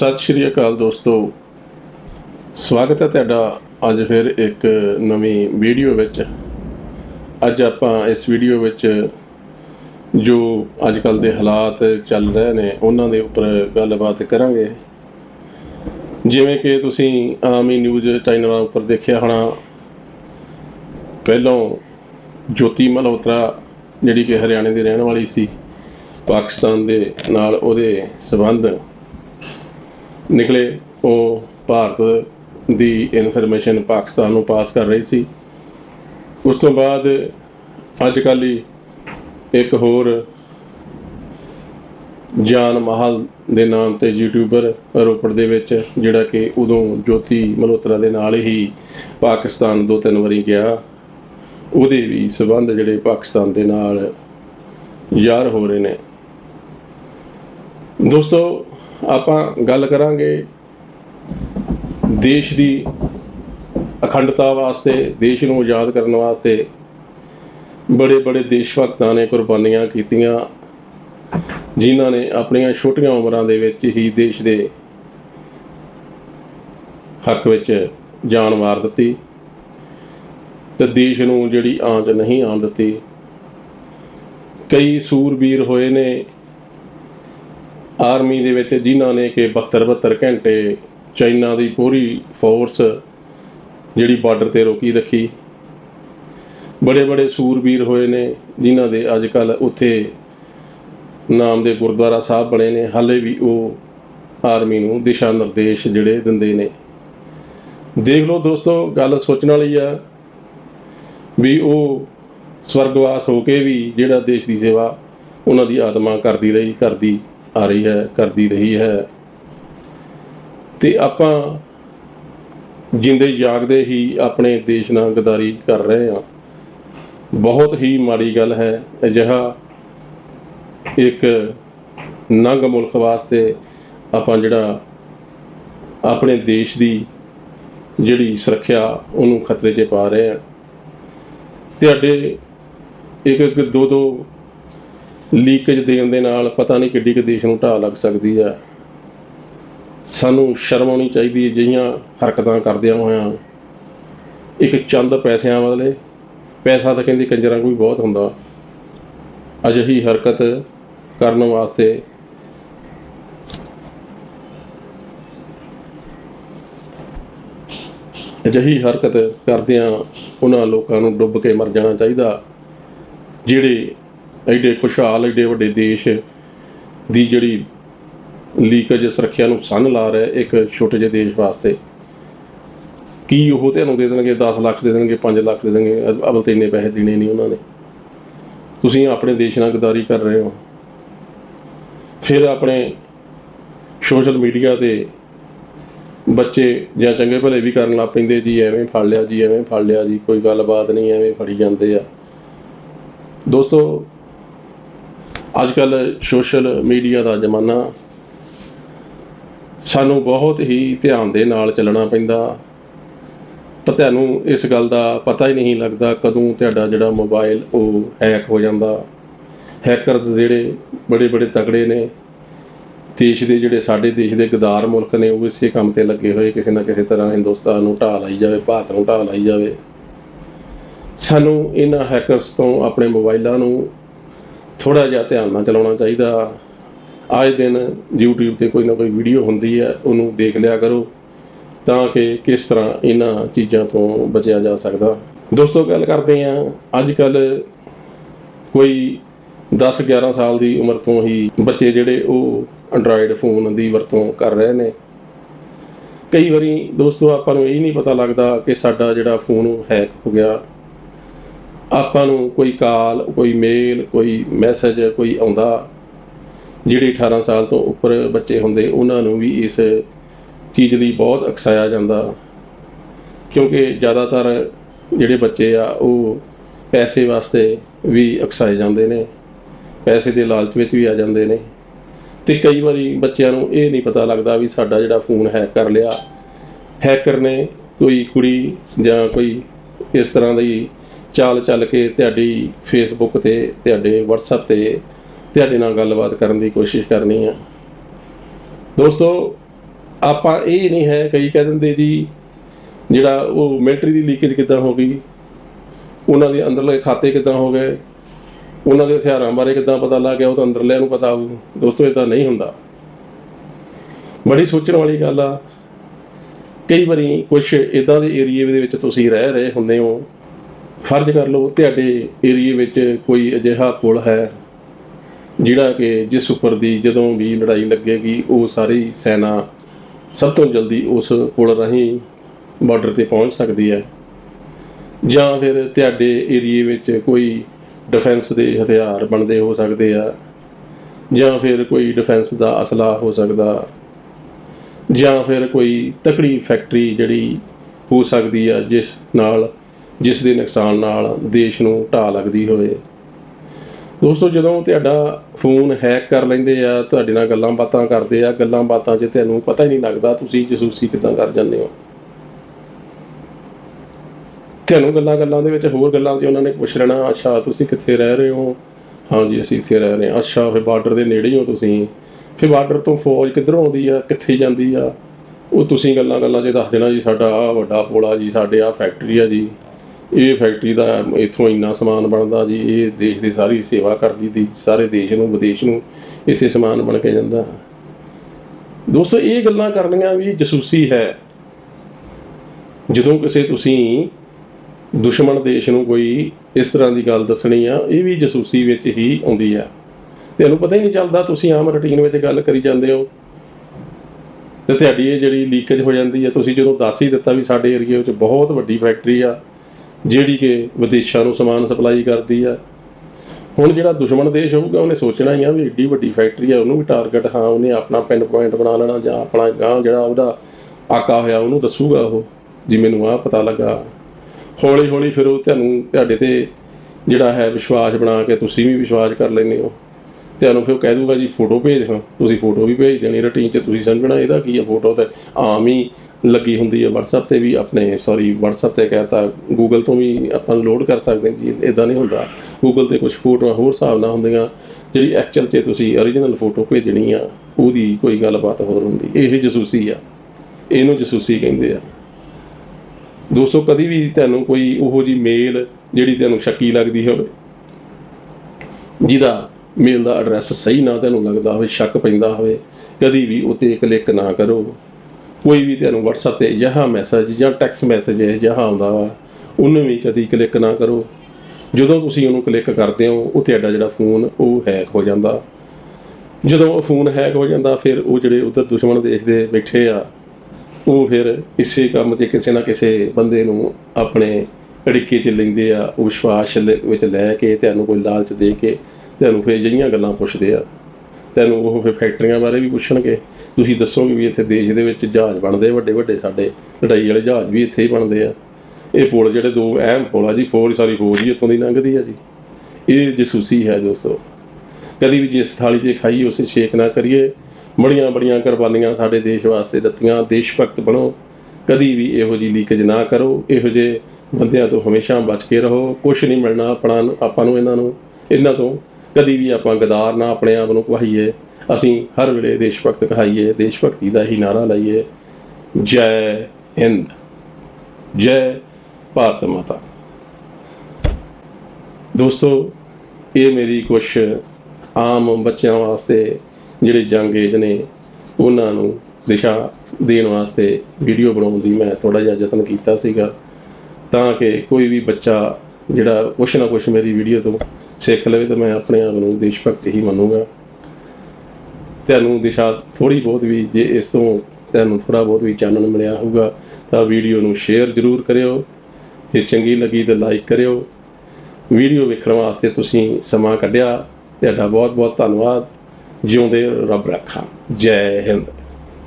ਸਤਿ ਸ਼੍ਰੀ ਅਕਾਲ ਦੋਸਤੋ। ਸਵਾਗਤ ਹੈ ਤੁਹਾਡਾ ਅੱਜ ਫਿਰ ਇੱਕ ਨਵੀਂ ਵੀਡੀਓ ਵਿੱਚ। ਅੱਜ ਆਪਾਂ ਇਸ ਵੀਡੀਓ ਵਿੱਚ ਜੋ ਅੱਜ ਕੱਲ ਦੇ ਹਾਲਾਤ ਚੱਲ ਰਹੇ ਨੇ, ਉਹਨਾਂ ਦੇ ਉੱਪਰ ਗੱਲਬਾਤ ਕਰਾਂਗੇ। ਜਿਵੇਂ ਕਿ ਤੁਸੀਂ ਆਮ ਹੀ ਨਿਊਜ਼ ਚੈਨਲਾਂ ਉੱਪਰ ਦੇਖਿਆ ਹੋਣਾ, ਪਹਿਲਾਂ ਜੋਤੀ ਮਲਹੋਤਰਾ, ਜਿਹੜੀ ਕਿ ਹਰਿਆਣੇ ਦੀ ਰਹਿਣ ਵਾਲੀ ਸੀ, ਪਾਕਿਸਤਾਨ ਦੇ ਨਾਲ ਉਹਦੇ ਸਬੰਧ ਨਿਕਲੇ। ਉਹ ਭਾਰਤ ਦੀ ਇਨਫੋਰਮੇਸ਼ਨ ਪਾਕਿਸਤਾਨ ਨੂੰ ਪਾਸ ਕਰ ਰਹੀ ਸੀ। ਉਸ ਤੋਂ ਬਾਅਦ ਅੱਜ ਕੱਲ੍ਹ ਹੀ ਇੱਕ ਹੋਰ ਜਾਨ ਮਹਲ ਦੇ ਨਾਮ ਤੇ ਯੂਟਿਊਬਰ ਰੋਪੜ ਦੇ ਵਿੱਚ, ਜਿਹੜਾ ਕਿ ਉਦੋਂ ਜੋਤੀ ਮਲਹੋਤਰਾ ਦੇ ਨਾਲ ਹੀ ਪਾਕਿਸਤਾਨ ਦੋ ਤਿੰਨ ਵਾਰੀ ਗਿਆ। ਉਹਦੇ ਵੀ ਸਬੰਧ ਜਿਹੜੇ ਪਾਕਿਸਤਾਨ ਦੇ ਨਾਲ ਯਾਰ ਹੋ ਰਹੇ ਨੇ। ਦੋਸਤੋ ਆਪਾਂ ਗੱਲ ਕਰਾਂਗੇ ਦੇਸ਼ ਦੀ ਅਖੰਡਤਾ ਵਾਸਤੇ, ਦੇਸ਼ ਨੂੰ ਆਜ਼ਾਦ ਕਰਨ ਵਾਸਤੇ। ਬੜੇ ਬੜੇ ਦੇਸ਼ ਭਗਤਾਂ ਨੇ ਕੁਰਬਾਨੀਆਂ ਕੀਤੀਆਂ, ਜਿਨ੍ਹਾਂ ਨੇ ਆਪਣੀਆਂ ਛੋਟੀਆਂ ਉਮਰਾਂ ਦੇ ਵਿੱਚ ਹੀ ਦੇਸ਼ ਦੇ ਹੱਕ ਵਿੱਚ ਜਾਨ ਮਾਰ ਦਿੱਤੀ ਤੇ ਦੇਸ਼ ਨੂੰ ਜਿਹੜੀ ਆਂਚ ਨਹੀਂ ਆਉਣ ਦਿੱਤੀ। ਕਈ ਸੂਰਬੀਰ ਹੋਏ ਨੇ ਆਰਮੀ ਦੇ ਵਿੱਚ ਜਿਨ੍ਹਾਂ ਨੇ ਕਿ 72 72 ਘੰਟੇ ਚਾਈਨਾ ਦੀ ਪੂਰੀ ਫੋਰਸ ਜਿਹੜੀ ਬਾਰਡਰ ਤੇ ਰੋਕੀ ਰੱਖੀ। ਬੜੇ ਬੜੇ ਸੂਰਬੀਰ ਹੋਏ ਨੇ ਜਿਨ੍ਹਾਂ ਦੇ ਅੱਜ ਕੱਲ ਉੱਥੇ ਨਾਮ ਦੇ ਗੁਰਦੁਆਰਾ ਸਾਹਿਬ ਬਣੇ ਨੇ। ਹਾਲੇ ਵੀ ਉਹ ਆਰਮੀ ਨੂੰ ਦਿਸ਼ਾ ਨਿਰਦੇਸ਼ ਜਿਹੜੇ ਦਿੰਦੇ ਨੇ। ਦੇਖ ਲਓ ਦੋਸਤੋ, ਗੱਲ ਸੋਚਣ ਵਾਲੀ ਆ ਵੀ ਉਹ ਸਵਰਗਵਾਸ ਹੋ ਕੇ ਵੀ ਜਿਹੜਾ ਦੇਸ਼ ਦੀ ਸੇਵਾ ਉਹਨਾਂ ਦੀ ਆਤਮਾ ਕਰਦੀ ਰਹੀ, ਕਰਦੀ ਆ ਰਹੀ ਹੈ, ਕਰਦੀ ਰਹੀ ਹੈ। ਤੇ ਆਪਾਂ ਜਿੰਦੇ ਜਾਗਦੇ ਹੀ ਆਪਣੇ ਦੇਸ਼ ਨਾਲ ਗਦਾਰੀ ਕਰ ਰਹੇ ਹਾਂ। ਬਹੁਤ ਹੀ ਮਾੜੀ ਗੱਲ ਹੈ। ਅਜਿਹਾ ਇੱਕ ਨੰਗ ਮੁਲਕ ਵਾਸਤੇ ਆਪਾਂ ਜਿਹੜਾ ਆਪਣੇ ਦੇਸ਼ ਦੀ ਜਿਹੜੀ ਸੁਰੱਖਿਆ ਉਹਨੂੰ ਖਤਰੇ 'ਚ ਪਾ ਰਹੇ ਹਾਂ। ਤੁਹਾਡੇ ਇੱਕ ਇੱਕ ਦੋ ਦੋ ਲੀਕੇਜ ਦੇਣ ਦੇ ਨਾਲ ਪਤਾ ਨਹੀਂ ਕਿੱਡੀ ਕਿ ਦੇਸ਼ ਨੂੰ ਢਾਹ ਲੱਗ ਸਕਦੀ ਹੈ। ਸਾਨੂੰ ਸ਼ਰਮ ਆਉਣੀ ਚਾਹੀਦੀ ਹੈ ਜਿਹੀਆਂ ਹਰਕਤਾਂ ਕਰਦਿਆਂ ਹੋਇਆਂ। ਇੱਕ ਚੰਦ ਪੈਸਿਆਂ ਵਾਲੇ, ਪੈਸਾ ਤਾਂ ਕਹਿੰਦੇ ਕੰਜਰਾਂ ਕੋਈ ਬਹੁਤ ਹੁੰਦਾ। ਅਜਿਹੀ ਹਰਕਤ ਕਰਨ ਵਾਸਤੇ ਅਜਿਹੀ ਹਰਕਤ ਕਰਦਿਆਂ ਉਹਨਾਂ ਲੋਕਾਂ ਨੂੰ ਡੁੱਬ ਕੇ ਮਰ ਜਾਣਾ ਚਾਹੀਦਾ। ਜਿਹੜੇ ਐਡੇ ਖੁਸ਼ਹਾਲ, ਐਡੇ ਵੱਡੇ ਦੇਸ਼ ਦੀ ਜਿਹੜੀ ਲੀਕੇਜ ਸੁਰੱਖਿਆ ਨੂੰ ਸੰਨ ਲਾ ਰਿਹਾ ਇੱਕ ਛੋਟੇ ਜਿਹੇ ਦੇਸ਼ ਵਾਸਤੇ। ਕੀ ਉਹ ਤੁਹਾਨੂੰ ਦੇ ਦੇਣਗੇ? 10 ਲੱਖ ਦੇ ਦੇਣਗੇ 5 ਲੱਖ ਦੇ ਦੇਣਗੇ? ਅ- ਅਵਲ ਤੇ ਇੰਨੇ ਪੈਸੇ ਦੇਣੇ ਨਹੀਂ ਉਹਨਾਂ ਨੇ। ਤੁਸੀਂ ਆਪਣੇ ਦੇਸ਼ ਨਾਲ ਗਦਾਰੀ ਕਰ ਰਹੇ ਹੋ। ਫਿਰ ਆਪਣੇ ਸੋਸ਼ਲ ਮੀਡੀਆ ਤੇ ਬੱਚੇ ਜਾਂ ਚੰਗੇ ਭਲੇ ਵੀ ਕਰਨ ਲੱਗ ਪੈਂਦੇ, ਜੀ ਐਵੇਂ ਫੜ ਲਿਆ, ਜੀ ਐਵੇਂ ਫੜ ਲਿਆ, ਜੀ ਕੋਈ ਗੱਲਬਾਤ ਨਹੀਂ, ਐਵੇਂ ਫੜੀ ਜਾਂਦੇ ਆ। ਦੋਸਤੋ ਅੱਜ ਕੱਲ ਸੋਸ਼ਲ ਮੀਡੀਆ ਦਾ ਜ਼ਮਾਨਾ ਸਾਨੂੰ ਬਹੁਤ ਹੀ ਧਿਆਨ ਦੇ ਨਾਲ ਚੱਲਣਾ ਪੈਂਦਾ। ਪਰ ਤੁਹਾਨੂੰ ਇਸ ਗੱਲ ਦਾ ਪਤਾ ਹੀ ਨਹੀਂ ਲੱਗਦਾ ਕਦੋਂ ਤੁਹਾਡਾ ਜਿਹੜਾ ਮੋਬਾਈਲ ਉਹ ਹੈਕ ਹੋ ਜਾਂਦਾ। ਹੈਕਰਸ ਜਿਹੜੇ ਬੜੇ ਬੜੇ ਤਕੜੇ ਨੇ, ਦੇਸ਼ ਦੇ ਜਿਹੜੇ ਸਾਡੇ ਦੇਸ਼ ਦੇ ਗਦਾਰ ਮੁਲਕ ਨੇ, ਉਹ ਇਸੇ ਕੰਮ ਤੇ ਲੱਗੇ ਹੋਏ, ਕਿਸੇ ਨਾ ਕਿਸੇ ਤਰ੍ਹਾਂ ਹਿੰਦੁਸਤਾਨ ਨੂੰ ਢਾਹ ਲਾਈ ਜਾਵੇ, ਭਾਰਤ ਨੂੰ ਢਾਹ ਲਾਈ ਜਾਵੇ। ਸਾਨੂੰ ਇਹਨਾਂ ਹੈਕਰਸ ਤੋਂ ਆਪਣੇ ਮੋਬਾਈਲਾਂ ਨੂੰ ਥੋੜਾ ਜਿਹਾ ਧਿਆਨ ਨਾਲ ਚਲਾਉਣਾ ਚਾਹੀਦਾ। ਆਏ ਦਿਨ YouTube ਤੇ ਕੋਈ ਨਾ ਕੋਈ ਵੀਡੀਓ ਹੁੰਦੀ ਹੈ, ਉਹਨੂੰ ਦੇਖ ਲਿਆ ਕਰੋ ਤਾਂ ਕਿ ਕਿਸ ਤਰ੍ਹਾਂ ਇਹਨਾਂ ਚੀਜ਼ਾਂ ਤੋਂ ਬਚਿਆ ਜਾ ਸਕਦਾ। ਦੋਸਤੋ, ਗੱਲ ਕਰਦੇ ਆਂ ਅੱਜ ਕੱਲ ਕੋਈ 10 11 ਸਾਲ ਦੀ ਉਮਰ ਤੋਂ ਹੀ ਬੱਚੇ ਜਿਹੜੇ ਉਹ ਐਂਡਰਾਇਡ ਫੋਨ ਦੀ ਵਰਤੋਂ ਕਰ ਰਹੇ ਨੇ। ਕਈ ਵਾਰੀ ਦੋਸਤੋ, ਆਪਾਂ ਨੂੰ ਇਹ ਨਹੀਂ ਪਤਾ ਲੱਗਦਾ ਕਿ ਸਾਡਾ ਜਿਹੜਾ ਫੋਨ ਹੈਕ ਹੋ ਗਿਆ ਆਪਾਂ ਨੂੰ ਕੋਈ ਕਾਲ, ਕੋਈ ਮੇਲ, ਕੋਈ ਮੈਸੇਜ, ਕੋਈ ਆਉਂਦਾ, ਜਿਹੜੇ 18 ਸਾਲ ਤੋਂ ਉੱਪਰ ਬੱਚੇ ਹੁੰਦੇ, ਉਹਨਾਂ ਨੂੰ ਵੀ ਇਸ ਚੀਜ਼ ਲਈ ਬਹੁਤ ਅਕਸਾਇਆ ਜਾਂਦਾ। ਕਿਉਂਕਿ ਜ਼ਿਆਦਾਤਰ ਜਿਹੜੇ ਬੱਚੇ ਆ, ਉਹ ਪੈਸੇ ਵਾਸਤੇ ਵੀ ਅਕਸਾਏ ਜਾਂਦੇ ਨੇ। ਪੈਸੇ ਦੇ ਲਾਲਚ ਵਿੱਚ ਵੀ ਆ ਜਾਂਦੇ ਨੇ। ਤੇ ਕਈ ਵਾਰੀ ਬੱਚਿਆਂ ਨੂੰ ਇਹ ਨਹੀਂ ਪਤਾ ਲੱਗਦਾ ਵੀ ਸਾਡਾ ਜਿਹੜਾ ਫੋਨ ਹੈਕ ਕਰ ਲਿਆ। ਹੈਕਰ ਨੇ ਕੋਈ ਕੁੜੀ ਜਾਂ ਕੋਈ ਇਸ ਤਰ੍ਹਾਂ ਦੀ ਚਾਲ ਚੱਲ ਕੇ ਤੁਹਾਡੀ ਫੇਸਬੁੱਕ ਤੇ, ਤੁਹਾਡੇ WhatsApp ਤੇ ਤੁਹਾਡੇ ਨਾਲ ਗੱਲਬਾਤ ਕਰਨ ਦੀ ਕੋਸ਼ਿਸ਼ ਕਰਨੀ ਆ। ਦੋਸਤੋ, ਆਪਾਂ ਇਹ ਨਹੀਂ ਹੈ ਕਈ ਕਹਿ ਦਿੰਦੇ ਜੀ, ਜਿਹੜਾ ਉਹ ਮਿਲਟਰੀ ਦੀ ਲੀਕੇਜ ਕਿੱਦਾਂ ਹੋ ਗਈ, ਉਹਨਾਂ ਦੇ ਅੰਦਰਲੇ ਖਾਤੇ ਕਿੱਦਾਂ ਹੋ ਗਏ, ਉਹਨਾਂ ਦੇ ਹਥਿਆਰਾਂ ਬਾਰੇ ਕਿੱਦਾਂ ਪਤਾ ਲੱਗ ਗਿਆ, ਉਹ ਤਾਂ ਅੰਦਰਲਿਆਂ ਨੂੰ ਪਤਾ ਹੋਊ। ਦੋਸਤੋ, ਇਹ ਤਾਂ ਨਹੀਂ ਹੁੰਦਾ। ਬੜੀ ਸੋਚਣ ਵਾਲੀ ਗੱਲ ਆ। ਕਈ ਵਾਰੀ ਕੁਝ ਇਦਾਂ ਦੇ ਏਰੀਏ ਦੇ ਵਿੱਚ ਤੁਸੀਂ ਰਹਿ ਰਹੇ ਹੁੰਦੇ ਹੋ ਫਰਜ਼ ਕਰ ਲਓ ਤੁਹਾਡੇ ਏਰੀਏ ਵਿੱਚ ਕੋਈ ਅਜਿਹਾ ਪੁਲ ਹੈ, ਜਿਹੜਾ ਕਿ ਜਿਸ ਉੱਪਰ ਦੀ ਜਦੋਂ ਵੀ ਲੜਾਈ ਲੱਗੇਗੀ, ਉਹ ਸਾਰੀ ਸੈਨਾ ਸਭ ਤੋਂ ਜਲਦੀ ਉਸ ਪੁਲ ਰਾਹੀਂ ਬਾਰਡਰ ਤੇ ਪਹੁੰਚ ਸਕਦੀ ਹੈ। ਜਾਂ ਫਿਰ ਤੁਹਾਡੇ ਏਰੀਏ ਵਿੱਚ ਕੋਈ ਡਿਫੈਂਸ ਦੇ ਹਥਿਆਰ ਬਣਦੇ ਹੋ ਸਕਦੇ ਆ, ਜਾਂ ਫਿਰ ਕੋਈ ਡਿਫੈਂਸ ਦਾ ਅਸਲਾ ਹੋ ਸਕਦਾ, ਜਾਂ ਫਿਰ ਕੋਈ ਤਕੜੀ ਫੈਕਟਰੀ ਜਿਹੜੀ ਹੋ ਸਕਦੀ ਆ, ਜਿਸ ਨਾਲ ਜਿਸ ਦੇ ਨੁਕਸਾਨ ਨਾਲ ਦੇਸ਼ ਨੂੰ ਢਾਹ ਲੱਗਦੀ ਹੋਵੇ। ਦੋਸਤੋ, ਜਦੋਂ ਤੁਹਾਡਾ ਫੋਨ ਹੈਕ ਕਰ ਲੈਂਦੇ ਆ, ਤੁਹਾਡੇ ਨਾਲ ਗੱਲਾਂ ਬਾਤਾਂ ਕਰਦੇ ਆ, ਗੱਲਾਂ ਬਾਤਾਂ 'ਚ ਤੁਹਾਨੂੰ ਪਤਾ ਹੀ ਨਹੀਂ ਲੱਗਦਾ ਤੁਸੀਂ ਜਸੂਸੀ ਕਿਦਾਂ ਕਰ ਜਾਂਦੇ ਹੋ। ਤੁਹਾਨੂੰ ਗੱਲਾਂ ਗੱਲਾਂ ਦੇ ਵਿੱਚ ਹੋਰ ਗੱਲਾਂ 'ਚ ਉਹਨਾਂ ਨੇ ਪੁੱਛ ਲੈਣਾ, ਅੱਛਾ, ਤੁਸੀਂ ਕਿੱਥੇ ਰਹਿ ਰਹੇ ਹੋ? ਹਾਂਜੀ ਅਸੀਂ ਇੱਥੇ ਰਹਿ ਰਹੇ ਹਾਂ। ਅੱਛਾ, ਫਿਰ ਬਾਰਡਰ ਦੇ ਨੇੜੇ ਹੋ ਤੁਸੀਂ। ਫਿਰ ਬਾਰਡਰ ਤੋਂ ਫੌਜ ਕਿੱਧਰੋਂ ਆਉਂਦੀ ਆ? ਕਿੱਥੇ ਜਾਂਦੀ ਆ? ਉਹ ਤੁਸੀਂ ਗੱਲਾਂ ਗੱਲਾਂ 'ਚ ਦੱਸ ਦੇਣਾ ਜੀ, ਸਾਡਾ ਆ ਵੱਡਾ ਪੋਲਾ ਜੀ, ਸਾਡੇ ਆ ਫੈਕਟਰੀ ਆ ਜੀ। ਇਹ ਫੈਕਟਰੀ ਦਾ ਇੱਥੋਂ ਇੰਨਾ ਸਮਾਨ ਬਣਦਾ ਜੀ, ਇਹ ਦੇਸ਼ ਦੀ ਸਾਰੀ ਸੇਵਾ ਕਰਦੀ ਦੀ, ਸਾਰੇ ਦੇਸ਼ ਨੂੰ, ਵਿਦੇਸ਼ ਨੂੰ ਇਸੇ ਸਮਾਨ ਬਣ ਕੇ ਜਾਂਦਾ। ਦੋਸਤੋ, ਇਹ ਗੱਲਾਂ ਕਰਨੀਆਂ ਵੀ ਜਸੂਸੀ ਹੈ। ਜਦੋਂ ਕਿਸੇ ਤੁਸੀਂ ਦੁਸ਼ਮਣ ਦੇਸ਼ ਨੂੰ ਕੋਈ ਇਸ ਤਰ੍ਹਾਂ ਦੀ ਗੱਲ ਦੱਸਣੀ ਆ, ਇਹ ਵੀ ਜਸੂਸੀ ਵਿੱਚ ਹੀ ਆਉਂਦੀ ਆ। ਤੁਹਾਨੂੰ ਪਤਾ ਹੀ ਨਹੀਂ ਚੱਲਦਾ, ਤੁਸੀਂ ਆਮ ਰੁਟੀਨ ਵਿੱਚ ਗੱਲ ਕਰੀ ਜਾਂਦੇ ਹੋ। ਤੇ ਤੁਹਾਡੀ ਇਹ ਜਿਹੜੀ ਲੀਕੇਜ ਹੋ ਜਾਂਦੀ ਹੈ ਤੁਸੀਂ ਜਦੋਂ ਦੱਸ ਹੀ ਦਿੱਤਾ ਵੀ ਸਾਡੇ ਏਰੀਆ ਵਿੱਚ ਬਹੁਤ ਵੱਡੀ ਫੈਕਟਰੀ ਆ ਜਿਹੜੀ ਕਿ ਵਿਦੇਸ਼ਾਂ ਨੂੰ ਸਮਾਨ ਸਪਲਾਈ ਕਰਦੀ ਆ। ਹੁਣ ਜਿਹੜਾ ਦੁਸ਼ਮਣ ਦੇਸ਼ ਹੋਊਗਾ, ਉਹਨੇ ਸੋਚਣਾ ਹੀ ਆ ਵੀ ਏਡੀ ਵੱਡੀ ਫੈਕਟਰੀ ਆ, ਉਹਨੂੰ ਵੀ ਟਾਰਗੇਟ ਹਾਂ, ਉਹਨੇ ਆਪਣਾ ਪਿੰਨ ਪੁਆਇੰਟ ਬਣਾ ਲੈਣਾ ਜਾਂ ਆਪਣਾ ਗਾਂ ਜਿਹੜਾ ਉਹਦਾ ਆਕਾ ਹੋਇਆ, ਉਹਨੂੰ ਦੱਸੂਗਾ ਉਹ ਜੀ ਮੈਨੂੰ ਆ ਪਤਾ ਲੱਗਾ। ਹੌਲੀ ਹੌਲੀ ਫਿਰ ਉਹ ਤੁਹਾਨੂੰ ਤੁਹਾਡੇ ਤੇ ਜਿਹੜਾ ਹੈ ਵਿਸ਼ਵਾਸ ਬਣਾ ਕੇ ਤੁਸੀਂ ਵੀ ਵਿਸ਼ਵਾਸ ਕਰ ਲੈਂਦੇ ਹੋ। ਤੁਹਾਨੂੰ ਫਿਰ ਕਹਿ ਦੂਗਾ ਜੀ ਫੋਟੋ ਭੇਜ ਹਾਂ ਤੁਸੀਂ ਫੋਟੋ ਵੀ ਭੇਜ ਦੇਣੀ ਰੁਟੀਨ 'ਚ ਤੁਸੀਂ ਸਮਝਣਾ ਇਹਦਾ ਕੀ ਹੈ ਫੋਟੋ ਤੇ। ਆਮ ਹੀ ਲੱਗੀ ਹੁੰਦੀ ਹੈ WhatsApp ਤੇ ਵੀ ਆਪਣੇ ਸੌਰੀ WhatsApp ਤੇ ਕਹਤਾ Google ਤੋਂ ਵੀ ਆਪਾਂ ਲੋਡ ਕਰ ਸਕਦੇ ਜੀ ਇਦਾਂ ਨਹੀਂ ਹੁੰਦਾ। Google ਤੇ ਕੁਝ ਫੋਟੋਆਂ ਹੋਰ ਹਿਸਾਬ ਨਾਲ ਹੁੰਦੀਆਂ, ਜਿਹੜੀ ਐਕਚੁਅਲ 'ਚ ਤੁਸੀਂ origignal ਫੋਟੋ ਭੇਜਣੀ ਆ, ਉਹਦੀ ਕੋਈ ਗੱਲਬਾਤ ਹੋਰ ਹੁੰਦੀ। ਇਹ ਜਸੂਸੀ ਆ। ਇਹਨੂੰ ਜਸੂਸੀ ਕਹਿੰਦੇ ਆ। ਦੋਸਤੋ, ਕਦੀ ਵੀ ਤੁਹਾਨੂੰ ਕੋਈ ਉਹੋ ਜੀ ਮੇਲ ਜਿਹੜੀ ਤੁਹਾਨੂੰ ਸ਼ੱਕੀ ਲੱਗਦੀ ਹੋਵੇ, ਜਿਹਦਾ ਮੇਲ ਦਾ ਐਡਰੈਸ ਸਹੀ ਨਾ ਤੁਹਾਨੂੰ ਲੱਗਦਾ ਹੋਵੇ, ਸ਼ੱਕ ਪੈਂਦਾ ਹੋਵੇ, ਕਦੀ ਵੀ ਉਤੇ ਕਲਿੱਕ ਨਾ ਕਰੋ। ਕੋਈ ਵੀ ਤੁਹਾਨੂੰ WhatsApp ਤੇ ਅਜਿਹਾ ਮੈਸੇਜ ਜਾਂ ਟੈਕਸਟ ਮੈਸੇਜ ਹੈ ਜਹਾ ਆਉਂਦਾ ਵਾ, ਉਹਨੂੰ ਵੀ ਕਦੀ ਕਲਿੱਕ ਨਾ ਕਰੋ। ਜਦੋਂ ਤੁਸੀਂ ਉਹਨੂੰ ਕਲਿੱਕ ਕਰਦੇ ਹੋ, ਉਹ ਤੁਹਾਡਾ ਜਿਹੜਾ ਫੋਨ ਉਹ ਹੈਕ ਹੋ ਜਾਂਦਾ। ਜਦੋਂ ਉਹ ਫੋਨ ਹੈਕ ਹੋ ਜਾਂਦਾ, ਫਿਰ ਉਹ ਜਿਹੜੇ ਉਧਰ ਦੁਸ਼ਮਣ ਦੇਸ਼ ਦੇ ਬੈਠੇ ਆ, ਉਹ ਫਿਰ ਇਸੇ ਕੰਮ 'ਚ ਕਿਸੇ ਨਾ ਕਿਸੇ ਬੰਦੇ ਨੂੰ ਆਪਣੇ ਅੜਿੱਕੇ 'ਚ ਲੈਂਦੇ ਆ, ਉਹ ਵਿਸ਼ਵਾਸ ਲੈ- ਵਿੱਚ ਲੈ ਕੇ, ਤੁਹਾਨੂੰ ਕੋਈ ਲਾਲਚ ਦੇ ਕੇ ਤੁਹਾਨੂੰ ਫਿਰ ਜਿਹੀਆਂ ਗੱਲਾਂ ਪੁੱਛਦੇ ਆ ਤੁਹਾਨੂੰ ਉਹ ਫਿਰ ਫੈਕਟਰੀਆਂ ਬਾਰੇ ਵੀ ਪੁੱਛਣਗੇ। ਤੁਸੀਂ ਦੱਸੋਗੇ ਵੀ ਇੱਥੇ ਦੇਸ਼ ਦੇ ਵਿੱਚ ਜਹਾਜ਼ ਬਣਦੇ ਵੱਡੇ ਵੱਡੇ ਸਾਡੇ ਲੜਾਈ ਵਾਲੇ ਜਹਾਜ਼ ਵੀ ਇੱਥੇ ਹੀ ਬਣਦੇ ਆ। ਇਹ ਪੁਲ ਜਿਹੜੇ ਦੋ ਅਹਿਮ ਪੁਲ ਆ ਜੀ, ਫੌਜ ਸਾਰੀ ਫੌਜ ਹੀ ਇੱਥੋਂ ਦੀ ਲੰਘਦੀ ਆ ਜੀ। ਇਹ ਜਸੂਸੀ ਹੈ ਦੋਸਤੋ। ਕਦੀ ਵੀ ਜਿਸ ਥਾਲੀ 'ਚ ਖਾਈ ਉਸੇ ਛੇਕ ਨਾ ਕਰੀਏ। ਬੜੀਆਂ ਬੜੀਆਂ ਕੁਰਬਾਨੀਆਂ ਸਾਡੇ ਦੇਸ਼ ਵਾਸਤੇ ਦਿੱਤੀਆਂ। ਦੇਸ਼ ਭਗਤ ਬਣੋ। ਕਦੀ ਵੀ ਇਹੋ ਜੀ ਲੀਕੇਜ ਨਾ ਕਰੋ। ਇਹੋ ਜਿਹੇ ਬੰਦਿਆਂ ਤੋਂ ਹਮੇਸ਼ਾ ਬਚ ਕੇ ਰਹੋ। ਕੁਝ ਨਹੀਂ ਮਿਲਣਾ ਆਪਣਾ ਆਪਾਂ ਨੂੰ ਇਹਨਾਂ ਨੂੰ। ਇਹਨਾਂ ਤੋਂ ਕਦੀ ਵੀ ਆਪਾਂ ਗਦਾਰ ਨਾ ਆਪਣੇ ਆਪ ਨੂੰ ਕਹਾਈਏ ਅਸੀਂ ਹਰ ਵੇਲੇ ਦੇਸ਼ ਭਗਤ ਕਹਾਈਏ ਦੇਸ਼ ਭਗਤੀ ਦਾ ਹੀ ਨਾਰਾ ਲਾਈਏ, ਜੈ ਹਿੰਦ, ਜੈ ਭਾਰਤ ਮਾਤਾ। ਦੋਸਤੋ, ਇਹ ਮੇਰੀ ਕੁਛ ਆਮ ਬੱਚਿਆਂ ਵਾਸਤੇ, ਜਿਹੜੇ ਜੰਗ ਏਜ ਨੇ, ਉਹਨਾਂ ਨੂੰ ਦਿਸ਼ਾ ਦੇਣ ਵਾਸਤੇ ਵੀਡੀਓ ਬਣਾਉਣ ਦੀ ਮੈਂ ਥੋੜਾ ਜਿਹਾ ਯਤਨ ਕੀਤਾ ਸੀਗਾ, ਤਾਂ ਕਿ ਕੋਈ ਵੀ ਬੱਚਾ ਜਿਹੜਾ ਕੁਛ ਨਾ ਕੁਛ ਮੇਰੀ ਵੀਡੀਓ ਤੋਂ ਸਿੱਖ ਲਵੇ ਤਾਂ ਮੈਂ ਆਪਣੇ ਆਪ ਨੂੰ ਦੇਸ਼ ਭਗਤ ਹੀ ਮੰਨੂਗਾ। ਤੁਹਾਨੂੰ ਦਿਸ਼ਾ ਥੋੜੀ ਬਹੁਤ ਵੀ ਜੇ ਇਸ ਤੋਂ ਤੁਹਾਨੂੰ ਥੋੜਾ ਬਹੁਤ ਵੀ ਚਾਨਣ ਮਿਲਿਆ ਹੋਊਗਾ ਤਾਂ ਵੀਡੀਓ ਨੂੰ ਸ਼ੇਅਰ ਜ਼ਰੂਰ ਕਰਿਓ। ਜੇ ਚੰਗੀ ਲੱਗੀ ਤਾਂ ਲਾਈਕ ਕਰਿਓ। ਵੀਡੀਓ ਵੇਖਣ ਵਾਸਤੇ ਤੁਸੀਂ ਸਮਾਂ ਕੱਢਿਆ। ਤੁਹਾਡਾ ਬਹੁਤ ਬਹੁਤ ਧੰਨਵਾਦ। ਜਿਉਂਦੇ ਰਹੋ, ਰੱਬ ਰੱਖਾ। ਜੈ ਹਿੰਦ।